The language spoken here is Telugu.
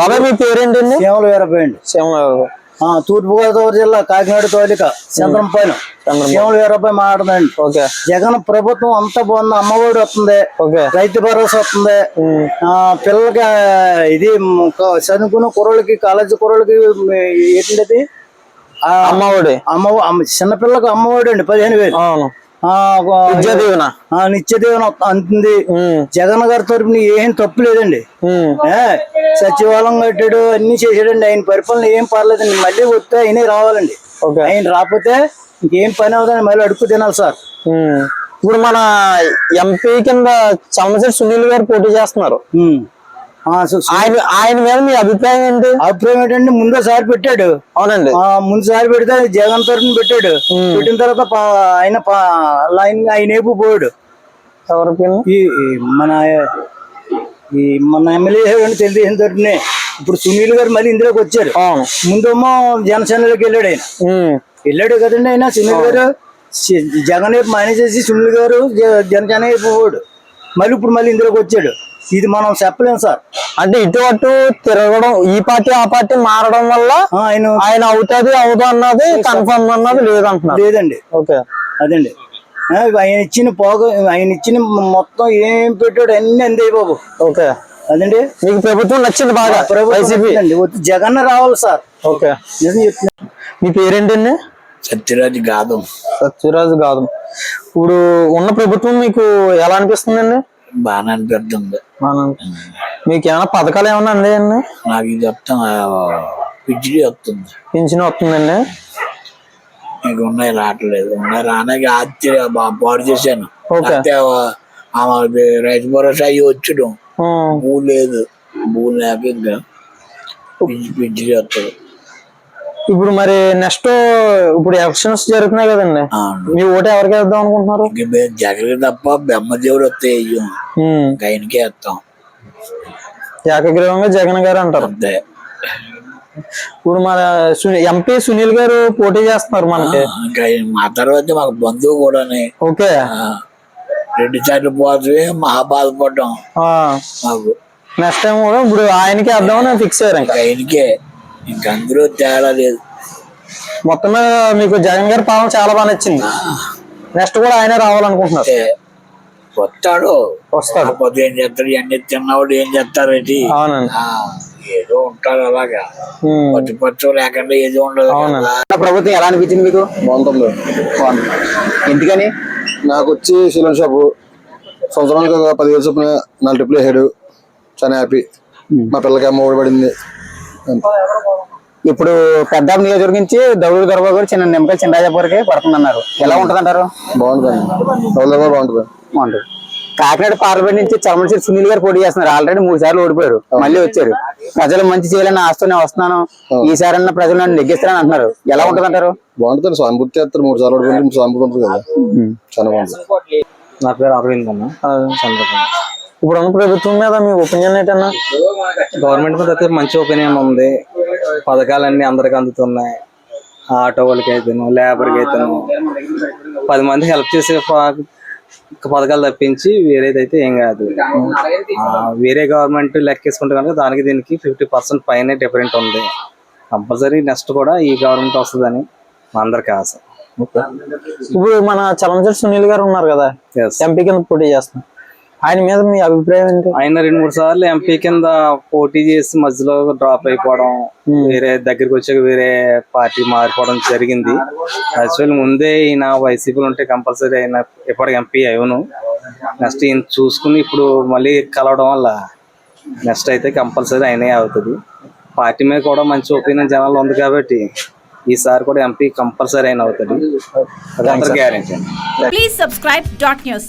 బాబాయ్ మీ పేరేంటండి సీమల వీరపోయండి శ్యామల తూర్పు గోదావరి జిల్లా కాకినాడ తోలిక చంద్రంపైన సీమల వీరపై మాట్లాడండి ఓకే. జగన్ ప్రభుత్వం అంతా బాగుంది అమ్మఒడి వస్తుంది ఓకే. రైతు భరోసా వస్తుంది. ఆ, పిల్లలకి ఇది చదువుకున్న కుర్రోళ్ళకి కాలేజీ కుర్రోళ్ళకి మ్, ఏంటంటే అమ్మఒడి. అమ్మ అమ్మ- చిన్నపిల్లకి అమ్మఒడి అండి పదిహేను వేలు. అవును ఆ, ఒక- విద్యా దీవెన ఆ, నిత్య దీవెన అందుతుంది ఉమ్, జగన్ గారి తరపున ఏం తప్పు లేదండి. సచివాలయం కట్టాడు అన్ని చేసాడండి. ఆయన పరిపాలన ఏం పర్లేదండి. మళ్ళీ వస్తే ఆయనే రావాలండి. ఆయన రాకపోతే ఇంకేం పని అవుతుందని మళ్ళీ అడుగు తినాలి సార్. ఇప్పుడు మన ఎంపీ కింద చమసేటి సునీల్ గారు పోటీ చేస్తున్నారు. ఆయన ఆయన మీద మీ అభిప్రాయం ఏంటి? అభిప్రాయం ఏంటంటే ముందో సారి పెట్టాడు. అవునండి. ముందు సారి పెడితే జగన్ తరఫున పెట్టాడు. పెట్టిన తర్వాత ఆయన పా- ఆయన ఏపు పోయాడు. ఎవరికి ఈ మన ఈ మన ఎమ్మెల్యే తెలుగుదేశం తరఫునే ఇప్పుడు సునీల్ గారు మళ్ళీ ఇందులోకి వచ్చారు. ముందేమో జనసేనలోకి వెళ్ళాడు ఆయన. వెళ్ళాడు కదండి ఆయన సునీల్ గారు. జగన్ వైపు మేనేజ్ చేసి సునీల్ గారు జనసేన వైపు పోయాడు. మళ్ళీ ఇప్పుడు మళ్ళీ ఇందులోకి వచ్చాడు. ఇది మనం చెప్పలేం సార్. అంటే ఇటు అటు తిరగడం ఈ పార్టీ ఆ పార్టీ మారడం వల్ల ఆయన ఆయన అవుతుంది అవుదు అన్నది కన్ఫర్మ్ అన్నది లేదంటున్నారు. లేదండి. ఓకే. అదండి. ఆయన ఇచ్చిన పోగ ఆయన ఇచ్చిన మొత్తం ఏం పెట్టాడు అన్ని అందే బాబు. ఓకే. అదండి. మీకు ప్రభుత్వం నచ్చింది బాగా వైసీపీ. అండి జగన్ రావాలి సార్. ఓకే. మీ పేరేంటండి? సత్యరాజ్ గాదం. సత్యరాజు కాదు ఇప్పుడు ఉన్న ప్రభుత్వం మీకు ఎలా అనిపిస్తుందండి? బాగానే అనిపిస్తుంది. మీకు ఏమైనా పథకాలు ఏమైనా అందాయండి? నాకు ఇది చెప్తాం పిచ్చిడి వస్తుంది. పింఛన్ వస్తుందండి. మీకు ఉన్నాయి రావట్లేదు. ఉన్నాయి రానాకి ఆశ్చర్య బా- పాడు చేశాను. రైతు భరోసా అయ్యి వచ్చుడు. భూ లేదు. భూ లేక ఇంకా పిచ్చిడి వస్తుంది ఇప్పుడు మరి నెక్స్ట్ ఇప్పుడు ఎలక్షన్స్ జరుగుతున్నాయి కదండి. మీ ఓటు ఎవరికి వేద్దాం అనుకుంటున్నారు? జగన్ తప్ప బ్రహ్మదేవుడు వస్తే ఆయనకే వేస్తాం. ఏకగ్రీవంగా జగన్ గారు అంటారు. అంతే. ఇప్పుడు మన ఎంపీ సునీల్ గారు పోటీ చేస్తున్నారు మనకి. మా తర్వాత మాకు బంధువు కూడానే ఓకే. రెండు సార్లు పోతే మహా బాధపడ్డాం మాకు. నెక్స్ట్ టైం కూడా ఇప్పుడు ఆయనకి వేద్దామని ఫిక్స్ అయ్యారు ఇంకా ఆయనకే. ఇంక అందరూ తేడా లేదు. మొత్తం మీద మీకు జగన్ గారి పాలన చాలా బాగా నచ్చింది. నెక్స్ట్ కూడా ఆయనే రావాలనుకుంటున్నారు. వస్తాడు. వస్తాడు. కాకపోతే ఏం చేస్తాడు అన్ని తిన్నవాడు ఏం అవునండి. ఆ, ఏదో ఉంటాడు అలాగా. ఉమ్. పచ్చి పచ్చు లేకుండా ఏదో ఉండదు. ప్రభుత్వం ఎలా అనిపించింది మీకు? బాగుంటుంది. బాగుంది. ఎందుకని? నాకు వచ్చి సీలన్ షాపు సంవత్సరానికి ఒక పదివేలు చొప్పున నాలుగు ట్రిప్లు వేసాడు చాలా హ్యాపీ. మా పిల్లకి అమ్మ ఓడి పడింది. అంతే. ఇప్పుడు పెద్ద నియోజకవర్గం నుంచి దౌడు దొరబా కూడా చిన్న నిమ్మకాయ చిన్నరాజాపూర్కి పడుతుందన్నారు. ఎలా ఉంటది అంటారు బాగుంటుంది. బాగుంటుంది కాకినాడ పార్లమెంట్ నుంచి చలమశ్రీ సునీల్ గారు పోటీ చేస్తున్నారు. ఆల్రెడీ మూడు సార్లు ఓడిపోయారు. మళ్ళీ వచ్చారు. ప్రజలు మంచి చేయాలని ఆస్తూనే వస్తున్నాను. ఈసారన్నా ప్రజలు నన్ను నెగ్గిస్తారని అంటున్నారు. ఎలా ఉంటది అంటారు బాగుంటుంది. సానుభూతి చేస్తారు మూడు సార్లు ఓడిపోయింది. సానుభూతి ఉంటుంది కదా. చాలా బాగుంటుంది నా పేరు అరవింద్ అన్న. ఇప్పుడు ఉన్న ప్రభుత్వం మీద మీ ఒపీనియన్ ఏంటన్నా? గవర్నమెంట్ మీద అయితే మంచి ఒపీనియన్ ఉంది. పథకాలన్నీ అందరికి అందుతున్నాయి. ఆటో వాళ్ళకి అయితేను లేబర్కి అయితేను పది మంది హెల్ప్ చేసే పథకాలు తప్పించి వేరేదైతే ఏం కాదు. వేరే గవర్నమెంట్ లెక్కేసుకుంటే కనుక దానికి దీనికి ఫిఫ్టీ పర్సెంట్ పైన డిఫరెంట్ ఉంది. కంపల్సరీ నెక్స్ట్ కూడా ఈ గవర్నమెంట్ వస్తుందని అందరికి ఆశ. ఇప్పుడు మన చలంచర్ సునీల్ గారు ఉన్నారు కదా. ఎంపీ కింద పోటీ చేస్తున్నారు. ఆయన మీద మీ అభిప్రాయం ఏంటి? ఆయన రెండు మూడు సార్లు ఎంపీ కింద పోటీ చేసి మధ్యలో డ్రాప్ అయిపోవడం వేరే దగ్గరికి వచ్చాక వేరే పార్టీ మారిపోవడం జరిగింది. యాక్చువల్ ముందే ఈయన వైసీపీలో ఉంటే కంపల్సరీ ఆయన ఎప్పటికి ఎంపీ అవును నెక్స్ట్ ఈయన చూసుకుని ఇప్పుడు మళ్ళీ కలవడం వల్ల నెక్స్ట్ అయితే కంపల్సరీ ఆయనే అవుతుంది. పార్టీ మీద కూడా మంచి ఒపీనియన్ జనాలు ఉంది కాబట్టి ఈసారి కూడా ఎంపీ కంపల్సరీ అయిన అవుతుంది. Guarantee Please subscribe dot news.